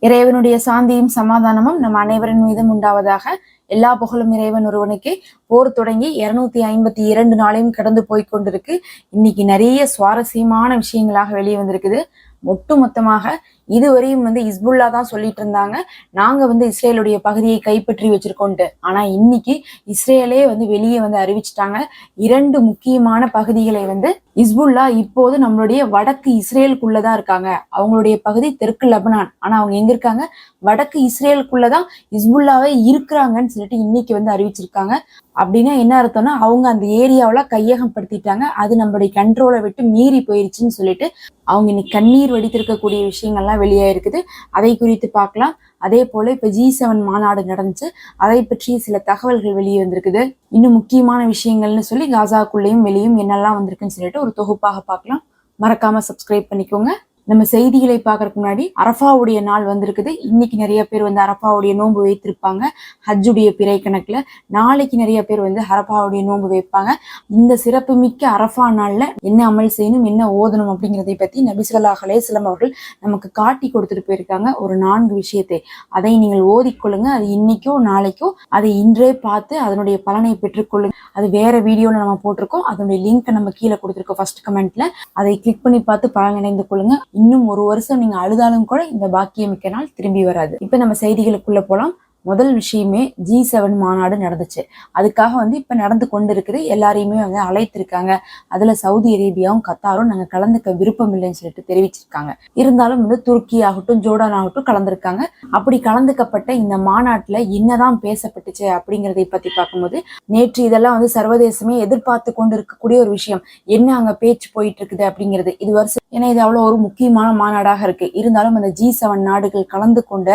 இறைவனுடைய சாந்தியும் சமாதானமும் நம் அனைவரின் மீதும் உண்டாவதாக எல்லா புகழும் இறைவன் ஒருவனுக்கு. போர் தொடங்கி இருநூத்தி ஐம்பத்தி இரண்டு நாளையும் கடந்து போய் கொண்டிருக்கு. இன்னைக்கு நிறைய சுவாரஸ்யமான விஷயங்களாக வெளியே வந்திருக்குது. ஒட்டு மொத்தமாக இதுவரையும் வந்து இஸ்புல்லா தான் சொல்லிட்டு இருந்தாங்க. நாங்க வந்து இஸ்ரேலுடைய பகுதியை கைப்பற்றி வச்சிருக்கோன்ட்டு. ஆனா இன்னைக்கு இஸ்ரேலே வந்து வெளியே வந்து அறிவிச்சிட்டாங்க. இரண்டு முக்கியமான பகுதிகளை வந்து இஸ்புல்லா இப்போது நம்மளுடைய வடக்கு இஸ்ரேலுக்குள்ளதான் இருக்காங்க. அவங்களுடைய பகுதி தெற்கு லெபனான். ஆனா அவங்க எங்க இருக்காங்க? வடக்கு இஸ்ரேலுக்குள்ளதான் இஸ்புல்லாவே இருக்கிறாங்கன்னு சொல்லிட்டு இன்னைக்கு வந்து அறிவிச்சிருக்காங்க. அப்படின்னா என்ன அர்த்தம்னா அவங்க அந்த ஏரியாவில் கையகப்படுத்திட்டாங்க. அது நம்மளுடைய கண்ட்ரோலை விட்டு மீறி போயிருச்சுன்னு சொல்லிட்டு அவங்க இன்னைக்கு கண்ணீர் வடித்திருக்கக்கூடிய விஷயங்கள்லாம் வெளியாயிருக்குது அதை குறித்து பார்க்கலாம். அதே போல இப்ப ஜி செவன் மாநாடு நடந்துச்சு. அதை பற்றி சில தகவல்கள் வெளியே வந்திருக்குது. இன்னும் முக்கியமான விஷயங்கள்னு சொல்லி காசாக்குள்ளேயும் வெளியும் என்னெல்லாம் வந்திருக்குன்னு சொல்லிட்டு ஒரு தொகுப்பாக பார்க்கலாம். மறக்காம சப்ஸ்கிரைப் பண்ணிக்கோங்க. நம்ம செய்திகளை பார்க்கறதுக்கு முன்னாடி அரஃபாவுடைய நாள் வந்திருக்குது. இன்னைக்கு நிறைய பேர் வந்து அரஃபாவுடைய நோன்பு வைத்திருப்பாங்க. ஹஜ்ஜுடைய பிறை கணக்குல நாளைக்கு நிறைய பேர் வந்து அரஃபாவுடைய நோன்பு வைப்பாங்க. இந்த சிறப்புமிக்க அரஃபா நாள்ல என்ன அமல் செய்யணும் என்ன ஓதணும் அப்படிங்கிறதை பத்தி நபிசுல்லா அலேஸ்லம் அவர்கள் நமக்கு காட்டி கொடுத்துட்டு போயிருக்காங்க. ஒரு நான்கு விஷயத்தை. அதை நீங்கள் ஓதிக்கொள்ளுங்க. அது இன்னைக்கோ நாளைக்கோ அதை இன்றே பார்த்து அதனுடைய பலனை பெற்றுக்கொள்ளுங்க. அது வேற வீடியோல நம்ம போட்டிருக்கோம். அதனுடைய லிங்க் நம்ம கீழே கொடுத்துருக்கோம் ஃபர்ஸ்ட் கமெண்ட்ல அதை கிளிக் பண்ணி பார்த்து பலனடைந்து கொள்ளுங்க. இன்னும் ஒரு வருஷம் நீங்க அழுதாலும் கூட இந்த பாக்கியமிக்க நாள் திரும்பி வராது. இப்ப நம்ம செய்திகளுக்குள்ள போலாம். முதல் விஷயமே ஜி செவன் மாநாடு நடந்துச்சு. அதுக்காக வந்து இப்ப நடந்து கொண்டு இருக்குது எல்லாரையுமே வந்து அழைத்திருக்காங்க. அதுல சவுதி அரேபியாவும் கத்தாரும் நாங்க கலந்துக்க விருப்பம் இல்லைன்னு சொல்லிட்டு தெரிவிச்சிருக்காங்க. இருந்தாலும் வந்து துருக்கி ஆகட்டும் ஜோர்டான் ஆகட்டும் கலந்திருக்காங்க. அப்படி கலந்துக்கப்பட்ட இந்த மாநாட்டுல என்னதான் பேசப்பட்டுச்சு அப்படிங்கறதை பத்தி பார்க்கும்போது நேற்று இதெல்லாம் வந்து சர்வதேசமே எதிர்பார்த்து கொண்டு இருக்கக்கூடிய ஒரு விஷயம். என்ன அங்க பேச்சு போயிட்டு இருக்குது அப்படிங்கிறது. இது வருஷம் ஏன்னா இது அவ்வளவு ஒரு முக்கியமான மாநாடாக இருக்கு. இருந்தாலும் அந்த ஜி செவன் நாடுகள் கலந்து கொண்ட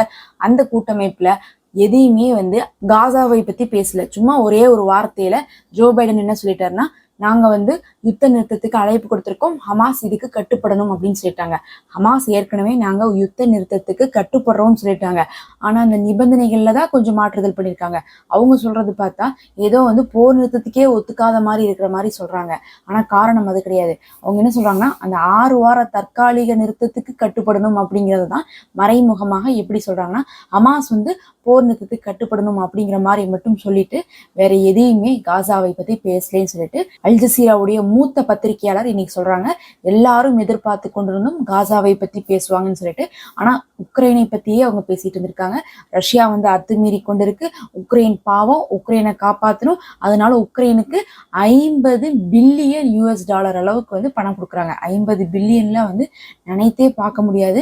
அந்த கூட்டமைப்புல எதையுமே வந்து காசாவை பத்தி பேசல. சும்மா ஒரே ஒரு வார்த்தையில ஜோ பைடன் என்ன சொல்லிட்டாருன்னா நாங்க வந்து யுத்த நிறுத்தத்துக்கு அழைப்பு கொடுத்திருக்கோம். ஹமாஸ் இதுக்கு கட்டுப்படணும் அப்படின்னு சொல்லிட்டாங்க. ஹமாஸ் ஏற்கனவே நாங்க யுத்த நிறுத்தத்துக்கு கட்டுப்படுறோம்னு சொல்லிட்டாங்க. ஆனா அந்த நிபந்தனைகள்ல தான் கொஞ்சம் மாற்றுதல் பண்ணியிருக்காங்க. அவங்க சொல்றது பார்த்தா ஏதோ வந்து போர் நிறுத்தத்துக்கே ஒத்துக்காத மாதிரி இருக்கிற மாதிரி சொல்றாங்க. ஆனா காரணம் அது கிடையாது. அவங்க என்ன சொல்றாங்கன்னா அந்த ஆறு வார தற்காலிக நிறுத்தத்துக்கு கட்டுப்படணும் அப்படிங்கிறது தான் மறைமுகமாக எப்படி சொல்றாங்கன்னா ஹமாஸ் வந்து போர் நிறுத்தத்துக்கு கட்டுப்படணும் அப்படிங்கிற மாதிரி மட்டும் சொல்லிட்டு வேற எதையுமே காசாவை பத்தி பேசலேன்னு சொல்லிட்டு அல்ஜசீராவுடைய மூத்த பத்திரிகையாளர் இன்னைக்கு சொல்றாங்க. எல்லாரும் எதிர்பார்த்து கொண்டிருந்தும் காசாவை பத்தி பேசுவாங்கன்னு சொல்லிட்டு ஆனா உக்ரைனை பத்தியே அவங்க பேசிட்டு இருந்திருக்காங்க. ரஷ்யா வந்து அத்துமீறி கொண்டிருக்கு. உக்ரைன் பாவம் உக்ரைனை காப்பாற்றணும் அதனால உக்ரைனுக்கு ஐம்பது பில்லியன் யூஎஸ் டாலர் அளவுக்கு வந்து பணம் கொடுக்குறாங்க. ஐம்பது பில்லியன்ல வந்து நினைத்தே பார்க்க முடியாது.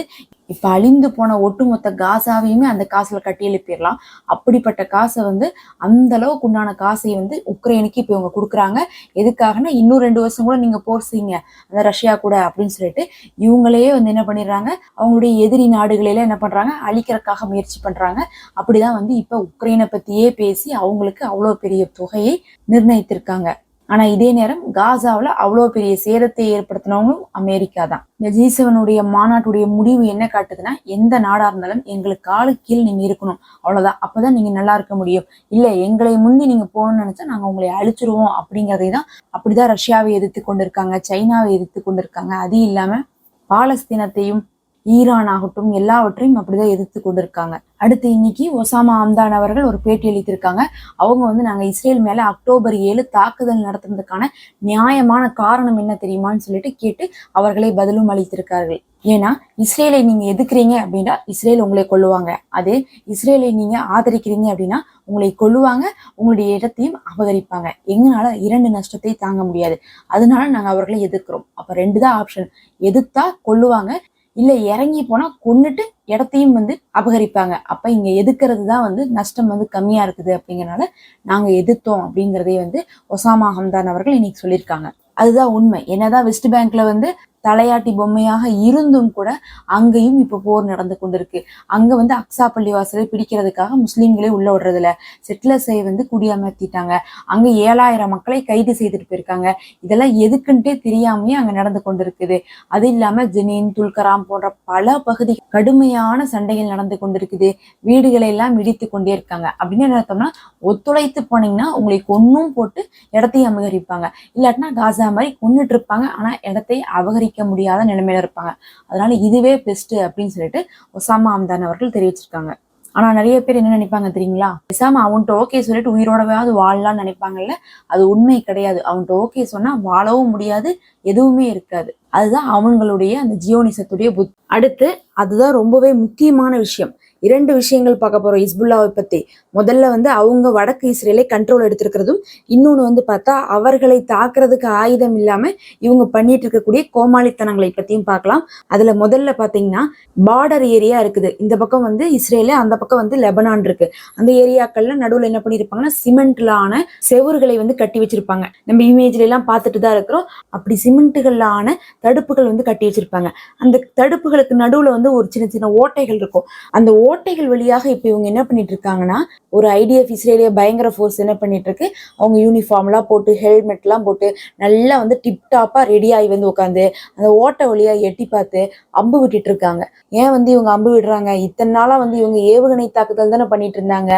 இப்ப அழிந்து போன ஒட்டுமொத்த காசாவையுமே அந்த காசுல கட்டி எழுப்பிடலாம். அப்படிப்பட்ட காசை வந்து அந்த அளவுக்கு உண்டான காசை வந்து உக்ரைனுக்கு இப்ப இவங்க கொடுக்குறாங்க. எதுக்காகனா இன்னும் ரெண்டு வருஷம் கூட நீங்க போர் செய்யுங்க அந்த ரஷ்யா கூட அப்படின்னு சொல்லிட்டு இவங்களே வந்து என்ன பண்ணிடுறாங்க? அவங்களுடைய எதிரி நாடுகளில என்ன பண்றாங்க? அழிக்கிறதுக்காக முயற்சி பண்றாங்க. அப்படிதான் வந்து இப்ப உக்ரைனை பத்தியே பேசி அவங்களுக்கு அவ்வளவு பெரிய தொகையை நிர்ணயித்திருக்காங்க. ஆனா இதே நேரம் காசாவில் அவ்வளோ பெரிய சேதத்தை ஏற்படுத்தினவங்களும் அமெரிக்கா தான். இந்த ஜி செவனுடைய மாநாட்டுடைய முடிவு என்ன காட்டுதுன்னா எந்த நாடா இருந்தாலும் எங்களுக்கு காலு கீழ் நீங்க இருக்கணும். அவ்வளவுதான். அப்பதான் நீங்க நல்லா இருக்க முடியும். இல்ல எங்களை முந்தி நீங்க போகணும்னு நினைச்சா நாங்க உங்களை அழிச்சிருவோம் அப்படிங்கறதை தான் அப்படிதான் ரஷ்யாவை எதிர்த்து கொண்டிருக்காங்க சைனாவை எதிர்த்து கொண்டிருக்காங்க. அது இல்லாம பாலஸ்தீனத்தையும் ஈரான் ஆகட்டும் எல்லாவற்றையும் அப்படிதான் எதிர்த்து கொண்டிருக்காங்க. அடுத்து இன்னைக்கு ஒசாமா அம்தான் அவர்கள் ஒரு பேட்டி அளித்திருக்காங்க. அவங்க வந்து நாங்க இஸ்ரேல் மேல அக்டோபர் ஏழு தாக்குதல் நடத்துறதுக்கான நியாயமான காரணம் என்ன தெரியுமான்னு சொல்லிட்டு கேட்டு அவர்களை பதிலும் அளித்திருக்கார்கள். ஏன்னா இஸ்ரேலை நீங்க எதுக்குறீங்க அப்படின்னா இஸ்ரேல் உங்களை கொள்ளுவாங்க அதே இஸ்ரேலை நீங்க ஆதரிக்கிறீங்க அப்படின்னா உங்களை கொள்ளுவாங்க உங்களுடைய இடத்தையும் அபகரிப்பாங்க. எங்களால இரண்டு நஷ்டத்தை தாங்க முடியாது. அதனால நாங்க அவர்களை எதிர்க்கிறோம். அப்ப ரெண்டு தான் ஆப்ஷன் எதிர்த்தா கொள்ளுவாங்க இல்ல இறங்கி போனா கொன்னுட்டு இடத்தையும் வந்து அபகரிப்பாங்க. அப்ப இங்க எதுக்கிறது தான் வந்து நஷ்டம் வந்து கம்மியா இருக்குது அப்படிங்கறனால நாங்க எதிர்த்தோம் அப்படிங்கறதே வந்து ஒசாமா ஹம்தான் அவர்கள் இன்னைக்கு சொல்லியிருக்காங்க. அதுதான் உண்மை. என்னதான் வெஸ்ட் பேங்க்ல வந்து தலையாட்டி பொம்மையாக இருந்தும் கூட அங்கேயும் இப்ப போர் நடந்து கொண்டிருக்கு. அங்க வந்து அக்ஸா பள்ளிவாசலை பிடிக்கிறதுக்காக முஸ்லீம்களே உள்ள விடுறதுல செட்டிலர்ஸை வந்து குடியமர்த்திட்டாங்க. அங்க ஏழாயிரம் மக்களை கைது செய்துட்டு போயிருக்காங்க. இதெல்லாம் எதுக்குன்ட்டே தெரியாமையே அங்க நடந்து கொண்டிருக்குது. அது இல்லாம ஜெனின் துல்கராம் போன்ற பல பகுதி கடுமையான சண்டைகள் நடந்து கொண்டிருக்குது. வீடுகளை எல்லாம் இடித்து கொண்டே இருக்காங்க. அப்படின்னு என்ன அர்த்தம்னா ஒத்துழைத்து போனீங்கன்னா உங்களை கொன்னும் போட்டு இடத்தையும் அபகரிப்பாங்க. இல்லாட்டினா காசா மாதிரி கொன்னுட்டு இருப்பாங்க. ஆனா இடத்தை அபகரி சமாளிக்க முடியாத நிலைமையில இருப்பாங்க. அதனால இதுவே பெஸ்ட் அப்படின்னு சொல்லிட்டு ஒசாமா அம்தான் அவர்கள் தெரிவிச்சிருக்காங்க. ஆனா நிறைய பேர் என்ன நினைப்பாங்க தெரியுங்களா? பேசாம அவன்கிட்ட ஓகே சொல்லிட்டு உயிரோடவாவது வாழலாம்னு நினைப்பாங்கல்ல? அது உண்மை கிடையாது. அவன்கிட்ட ஓகே சொன்னா வாழவும் முடியாது எதுவுமே இருக்காது. அதுதான் அவங்களுடைய அந்த ஜியோனிசத்துடைய புத் அடுத்து அதுதான் ரொம்பவே முக்கியமான விஷயம். இரண்டு விஷயங்கள் பார்க்க போகிறோம் இஸ்புல்லாவை பற்றி முதல்ல வந்து அவங்க வடக்கு இஸ்ரேலை கண்ட்ரோல் எடுத்திருக்கிறதும் இன்னொன்று வந்து பார்த்தா அவர்களை தாக்குறதுக்கு ஆயுதம் இல்லாமல் இவங்க பண்ணிட்டு இருக்கக்கூடிய கோமாளித்தனங்களை பற்றியும் பார்க்கலாம். அதில் முதல்ல பார்த்தீங்கன்னா பார்டர் ஏரியா இருக்குது. இந்த பக்கம் வந்து இஸ்ரேலு அந்த பக்கம் வந்து லெபனான் இருக்கு. அந்த ஏரியாக்கள்ல நடுவில் என்ன பண்ணியிருப்பாங்கன்னா சிமெண்ட்ல ஆன செவுறுகளை வந்து கட்டி வச்சிருப்பாங்க. நம்ம இமேஜ்ல எல்லாம் பார்த்துட்டு தான் இருக்கிறோம். அப்படி சிமெண்ட்டுகள்ல ஆன தடுப்புகள் வந்து கட்டி வச்சிருப்பாங்க. அந்த தடுப்புகளுக்கு நடுவில் வந்து ஒரு சின்ன சின்ன ஓட்டைகள் இருக்கும். அந்த ஓ ஓட்டைகள் வழியாக இப்போ இவங்க என்ன பண்ணிட்டு இருக்காங்கன்னா ஒரு ஐடிஎஃப் இஸ்ரேலிய பயங்கர ஃபோர்ஸ் என்ன பண்ணிட்டு இருக்கு அவங்க யூனிஃபார்ம்லாம் போட்டு ஹெல்மெட்லாம் போட்டு நல்லா வந்து டிப்டாப்பா ரெடி ஆகி வந்து உட்காந்து அந்த ஓட்டை வழியா எட்டி பார்த்து அம்பு விட்டுட்டு இருக்காங்க ஏன் வந்து இவங்க அம்பு விடுறாங்க? இத்தனை நாளாக வந்து இவங்க ஏவுகணை தாக்குதல் தானே பண்ணிட்டு இருந்தாங்க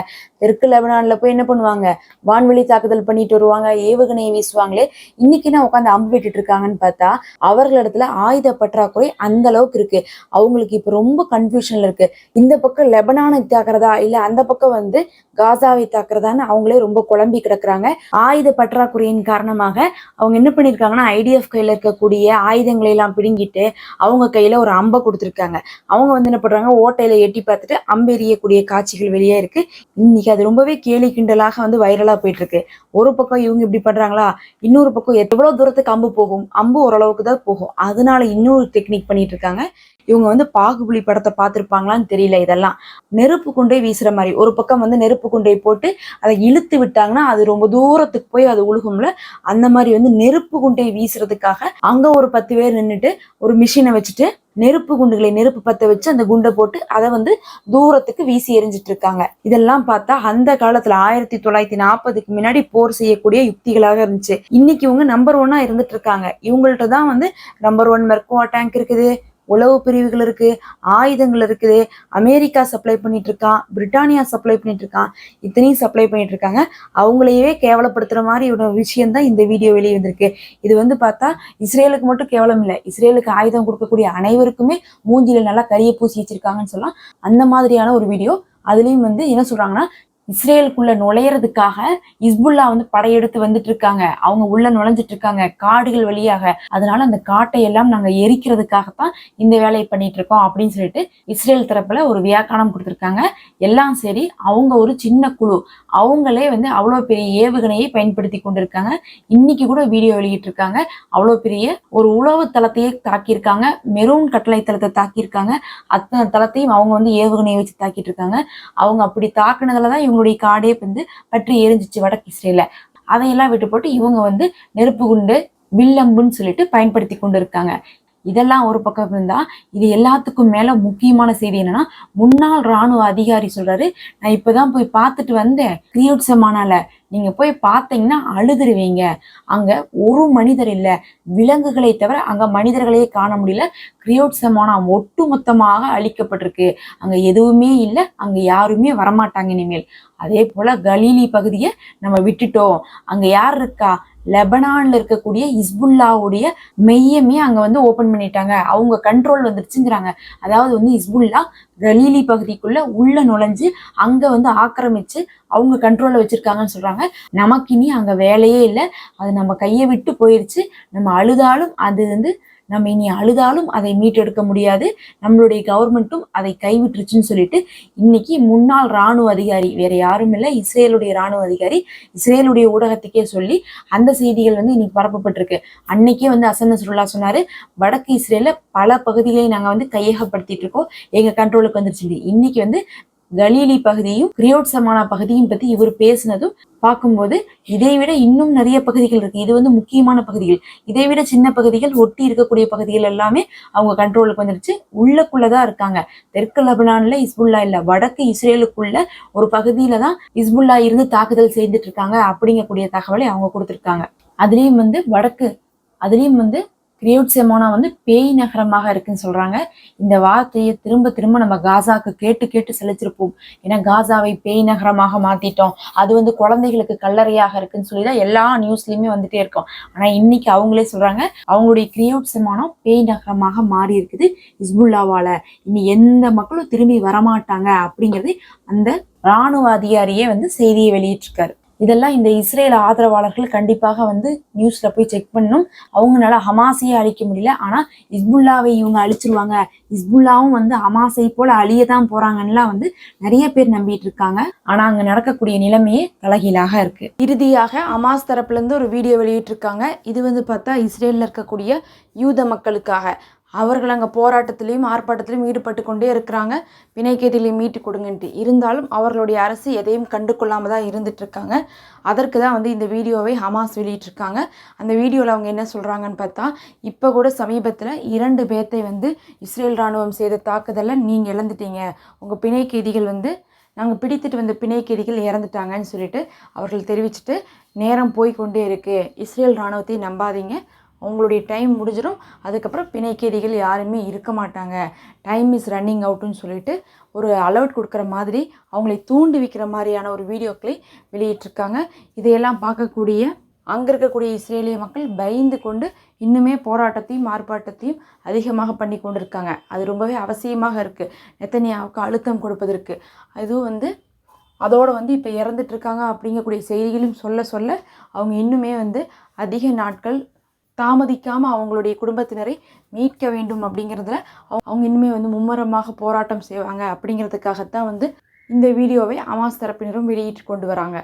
தெற்கு லெபனான்ல போய் என்ன பண்ணுவாங்க? வான்வெளி தாக்குதல் பண்ணிட்டு வருவாங்க ஏவுகணையை வீசுவாங்களே. இன்னைக்கு என்ன உட்காந்து அம்பு விட்டுட்டு இருக்காங்கன்னு பார்த்தா அவர்களிடத்துல ஆயுத பற்றாக்குறை அந்த அளவுக்கு இருக்கு. அவங்களுக்கு இப்ப ரொம்ப கன்ஃபியூஷன்ல இருக்கு. இந்த பக்கம் லெபனானை தாக்குறதா? இல்ல அந்த பக்கம் வந்து காசாவை தாக்குறதான்னு அவங்களே ரொம்ப குழம்பி கிடக்குறாங்க. ஆயுத பற்றாக்குறையின் காரணமாக அவங்க என்ன பண்ணிருக்காங்கன்னா ஐடிஎஃப் கையில இருக்கக்கூடிய ஆயுதங்களை எல்லாம் பிடுங்கிட்டு அவங்க கையில ஒரு அம்பை கொடுத்துருக்காங்க. அவங்க வந்து என்ன பண்றாங்க ஓட்டையில எட்டி பார்த்துட்டு அம்பெறியக்கூடிய காட்சிகள் வெளியே இருக்கு. இன்னைக்கு அது ரொம்பவே கேலி கிண்டலாக வந்து வைரலாக போயிட்டு இருக்கு ஒரு பக்கம் இவங்க இப்படி பண்றாங்களா? இன்னொரு பக்கம் எவ்வளவு தூரத்துக்கு அம்பு போகும். அம்பு ஓரளவுக்கு தான் போகும். அதனால இன்னொரு டெக்னிக் பண்ணிட்டு இருக்காங்க இவங்க வந்து பாகுபலி படத்தை பார்த்துருப்பாங்களான்னு தெரியல இதெல்லாம். நெருப்பு குண்டை வீசுற மாதிரி. ஒரு பக்கம் வந்து நெருப்பு குண்டை போட்டு அதை இழுத்து விட்டாங்கன்னா அது ரொம்ப தூரத்துக்கு போய் அது உழுகும்ல. அந்த மாதிரி வந்து நெருப்பு குண்டை வீசுறதுக்காக அங்க ஒரு பத்து பேர் நின்றுட்டு ஒரு மிஷினை வச்சுட்டு நெருப்பு குண்டுகளை நெருப்பு பத்த வச்சு அந்த குண்டை போட்டு அதை வந்து தூரத்துக்கு வீசி எறிஞ்சிட்டு இருக்காங்க. இதெல்லாம் பார்த்தா அந்த காலத்துல ஆயிரத்தி தொள்ளாயிரத்தி நாற்பதுக்கு முன்னாடி போர் செய்யக்கூடிய யுக்திகளாக இருந்துச்சு. இன்னைக்கு இவங்க நம்பர் ஒன்னா இருந்துட்டு இருக்காங்க. இவங்கள்ட்ட தான் வந்து நம்பர் ஒன் மெர்கோவா டேங்க் இருக்குது. உளவு பிரிவுகள் இருக்கு ஆயுதங்கள் இருக்குது. அமெரிக்கா சப்ளை பண்ணிட்டு இருக்கான் பிரிட்டானியா சப்ளை பண்ணிட்டு இருக்கான் இத்தனையும் சப்ளை பண்ணிட்டு இருக்காங்க அவங்களையே கேவலப்படுத்துற மாதிரி ஒரு விஷயம் தான் இந்த வீடியோ வெளியே வந்திருக்கு. இது வந்து பார்த்தா இஸ்ரேலுக்கு மட்டும் கேவலம் இல்லை. இஸ்ரேலுக்கு ஆயுதம் கொடுக்கக்கூடிய அனைவருக்குமே மூஞ்சியில நல்லா கரிய பூசி வச்சிருக்காங்கன்னு சொல்லலாம். அந்த மாதிரியான ஒரு வீடியோ அதுலேயும் வந்து என்ன சொல்றாங்கன்னா இஸ்ரேலுக்குள்ள நுழையறதுக்காக இஸ்புல்லா வந்து படையெடுத்து வந்துட்டு இருக்காங்க அவங்க உள்ள நுழைஞ்சிட்டு இருக்காங்க காடுகள் வழியாக. அதனால அந்த காட்டை எல்லாம் நாங்க எரிக்கிறதுக்காகத்தான் இந்த வேலையை பண்ணிட்டு இருக்கோம் அப்படின்னு சொல்லிட்டு இஸ்ரேல் தரப்புல ஒரு வியாக்கானம் கொடுத்துருக்காங்க. எல்லாம் சரி அவங்க ஒரு சின்ன குழு. அவங்களே வந்து அவ்வளோ பெரிய ஏவுகணையை பயன்படுத்தி கொண்டிருக்காங்க. இன்னைக்கு கூட வீடியோ வெளியிட்டு இருக்காங்க அவ்வளோ பெரிய ஒரு உளவு தளத்தையே தாக்கியிருக்காங்க. மெரூன் கட்டளை தளத்தை தாக்கியிருக்காங்க. அத்தனை தளத்தையும் அவங்க வந்து ஏவுகணையை வச்சு தாக்கிட்டு இருக்காங்க அவங்க அப்படி தாக்குனதுல தான் இவங்களுடைய காடே வந்து பற்றி எரிஞ்சிச்சு வடக்கு இஸ்ரேல அதையெல்லாம் விட்டு போட்டு இவங்க வந்து நெருப்பு குண்டு வில்லம்புன்னு சொல்லிட்டு பயன்படுத்தி கொண்டு இருக்காங்க இதெல்லாம் ஒரு பக்கம் இருந்தா இது எல்லாத்துக்கும் மேல முக்கியமான செய்தி என்னன்னா முன்னாள் ராணுவ அதிகாரி சொல்றாரு நான் இப்பதான் போய் பார்த்துட்டு வந்தேன். கிரியோட் சமானால நீங்க போய் பார்த்தீங்கன்னா அழுதுருவீங்க. அங்க ஒரு மனிதர் இல்ல. விலங்குகளை தவிர அங்க மனிதர்களையே காண முடியல. கிரியோட்சமான ஒட்டுமொத்தமாக அழிக்கப்பட்டிருக்கு. அங்க எதுவுமே இல்லை. அங்க யாருமே வரமாட்டாங்க இனிமேல். அதே போல கலீலி பகுதியை நம்ம விட்டுட்டோம். அங்க யார் இருக்கா? லெபனான்ல இருக்கக்கூடிய இஸ்புல்லாவுடைய மெய்யமே அங்க வந்து ஓபன் பண்ணிட்டாங்க. அவங்க கண்ட்ரோல் வந்துருச்சுங்கிறாங்க. அதாவது வந்து இஸ்புல்லா கலீலி பகுதிக்குள்ள உள்ள நுழைஞ்சு அங்க வந்து ஆக்கிரமிச்சு அவங்க கண்ட்ரோல்ல வச்சிருக்காங்கன்னு சொல்றாங்க. நமக்கு இனி அங்க வேலையே இல்லை. அது நம்ம கையை விட்டு போயிருச்சு. நம்ம அழுதாலும் அது வந்து நம்ம இனி அழுதாலும் அதை மீட்டெடுக்க முடியாது. நம்மளுடைய கவர்மெண்ட்டும் அதை கைவிட்டுருச்சுன்னு சொல்லிட்டு இன்னைக்கு முன்னாள் ராணுவ அதிகாரி வேற யாரும் இல்லை இஸ்ரேலுடைய ராணுவ அதிகாரி இஸ்ரேலுடைய ஊடகத்துக்கே சொல்லி அந்த செய்திகள் வந்து இன்னைக்கு பரப்பப்பட்டிருக்கு. அன்னைக்கே வந்து அசன் நஸ்ருல்லா சொன்னாரு வடக்கு இஸ்ரேல பல பகுதிகளை நாங்க வந்து கையகப்படுத்திட்டு இருக்கோம். எங்க கண்ட்ரோலுக்கு வந்துருச்சு. இன்னைக்கு வந்து கலீலி பகுதியும் கிரியோட் சமானா பகுதியும் பத்தி இவர் பேசினதும் பார்க்கும்போது இதை விட இன்னும் நிறைய பகுதிகள் இருக்கு. இது வந்து முக்கியமான பகுதிகள். இதை விட சின்ன பகுதிகள் ஒட்டி இருக்கக்கூடிய பகுதிகள் எல்லாமே அவங்க கண்ட்ரோலுக்கு வந்துருச்சு. உள்ளக்குள்ளதான் இருக்காங்க. தெற்கு லெபனான்ல இஸ்புல்லா இல்ல. வடக்கு இஸ்ரேலுக்குள்ள ஒரு பகுதியில தான் இஸ்புல்லா இருந்து தாக்குதல் செய்துட்டு இருக்காங்க அப்படிங்கக்கூடிய தகவலை அவங்க கொடுத்துருக்காங்க. அதுலயும் வந்து வடக்கு அதுலயும் வந்து கிரியூட் செமோனா வந்து பேய் நகரமாக இருக்குன்னு சொல்றாங்க. இந்த வார்த்தையை திரும்ப திரும்ப நம்ம காசாக்கு கேட்டு கேட்டு செலுத்திருப்போம். ஏன்னா காசாவை பேய் நகரமாக மாத்திட்டோம். அது வந்து குழந்தைகளுக்கு கல்லறையாக இருக்குன்னு சொல்லி தான் எல்லா நியூஸ்லயுமே வந்துட்டே இருக்கும். ஆனா இன்னைக்கு அவங்களே சொல்றாங்க அவங்களுடைய கிரியூட் செமானம் பேய் நகரமாக மாறி இருக்குது இஸ்புல்லாவால இனி எந்த மக்களும் திரும்பி வரமாட்டாங்க அப்படிங்கிறது அந்த ராணுவ அதிகாரியே வந்து செய்தியை வெளியிட்டிருக்காரு. இதெல்லாம் இந்த இஸ்ரேல் ஆதரவாளர்கள் கண்டிப்பாக வந்து நியூஸ்ல போய் செக் பண்ணணும். அவங்களால ஹமாஸையே அழிக்க முடியல. ஆனா இஸ்புல்லாவை இவங்க அழிச்சிருவாங்க. இஸ்புல்லாவும் வந்து ஹமாஸை போல அழியதான் போறாங்கன்னுலாம் வந்து நிறைய பேர் நம்பிட்டு இருக்காங்க. ஆனா அங்க நடக்கக்கூடிய நிலைமையே தலகீழாக இருக்கு. இறுதியாக ஹமாஸ் தரப்புல இருந்து ஒரு வீடியோ வெளியிட்டிருக்காங்க. இது வந்து பார்த்தா இஸ்ரேல்ல இருக்கக்கூடிய யூத மக்களுக்காக. அவர்கள் அங்கே போராட்டத்திலையும் ஆர்ப்பாட்டத்திலையும் ஈடுபட்டு கொண்டே இருக்கிறாங்க. பிணைக்கேதிலையும் மீட்டு கொடுங்கன்ட்டு. இருந்தாலும் அவர்களுடைய அரசு எதையும் கண்டு கொள்ளாமல் தான் இருந்துகிட்ருக்காங்க அதற்கு தான் வந்து இந்த வீடியோவை ஹமாஸ் வெளியிட்டிருக்காங்க. அந்த வீடியோவில் அவங்க என்ன சொல்கிறாங்கன்னு பார்த்தா இப்போ கூட சமீபத்தில் இரண்டு பேர்த்தை வந்து இஸ்ரேல் ராணுவம் செய்த தாக்குதலில் நீங்கள் இழந்துட்டீங்க. உங்கள் பிணைக்கதிகள் வந்து நாங்கள் பிடித்துட்டு வந்த பிணைக்கதிகள் இறந்துட்டாங்கன்னு சொல்லிட்டு அவர்கள் தெரிவிச்சுட்டு நேரம் போய்கொண்டே கொண்டே இஸ்ரேல் இராணுவத்தை நம்பாதீங்க. அவங்களுடைய டைம் முடிஞ்சிடும் அதுக்கப்புறம் பிணைக்கேதிகள் யாருமே இருக்க மாட்டாங்க. டைம் இஸ் ரன்னிங் அவுட்டுன்னு சொல்லிட்டு ஒரு அலர்ட் கொடுக்குற மாதிரி அவங்களை தூண்டி வைக்கிற மாதிரியான ஒரு வீடியோக்களை வெளியிட்டிருக்காங்க. இதையெல்லாம் பார்க்கக்கூடிய அங்கே இருக்கக்கூடிய இஸ்ரேலிய மக்கள் பயந்து கொண்டு இன்னுமே போராட்டத்தையும் ஆர்ப்பாட்டத்தையும் அதிகமாக பண்ணி கொண்டு இருக்காங்க அது ரொம்பவே அவசியமாக இருக்குது நெத்தனியாவுக்கு அழுத்தம் கொடுப்பதற்கு. அதுவும் வந்து அதோடு வந்து இப்போ இறந்துட்டுருக்காங்க அப்படிங்கக்கூடிய செய்திகளும் சொல்ல சொல்ல அவங்க இன்னுமே வந்து அதிக நாட்கள் தாமதிக்காமல் அவங்களுடைய குடும்பத்தினரை மீட்க வேண்டும் அப்படிங்கிறதுல அவங்க அவங்க வந்து மும்முரமாக போராட்டம் செய்வாங்க அப்படிங்கிறதுக்காகத்தான் வந்து இந்த வீடியோவை அமாஸ் தரப்பினரும் வெளியிட்டு கொண்டு வராங்க.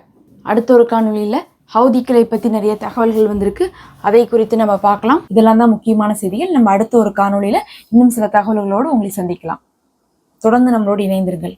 அடுத்த ஒரு காணொலியில் ஹவுதிக்களை பற்றி நிறைய தகவல்கள் வந்திருக்கு. அதை குறித்து நம்ம பார்க்கலாம். இதெல்லாம் தான் முக்கியமான செய்திகள். நம்ம அடுத்த ஒரு காணொலியில் இன்னும் சில தகவல்களோடு உங்களை சந்திக்கலாம். தொடர்ந்து நம்மளோடு இணைந்திருங்கள்.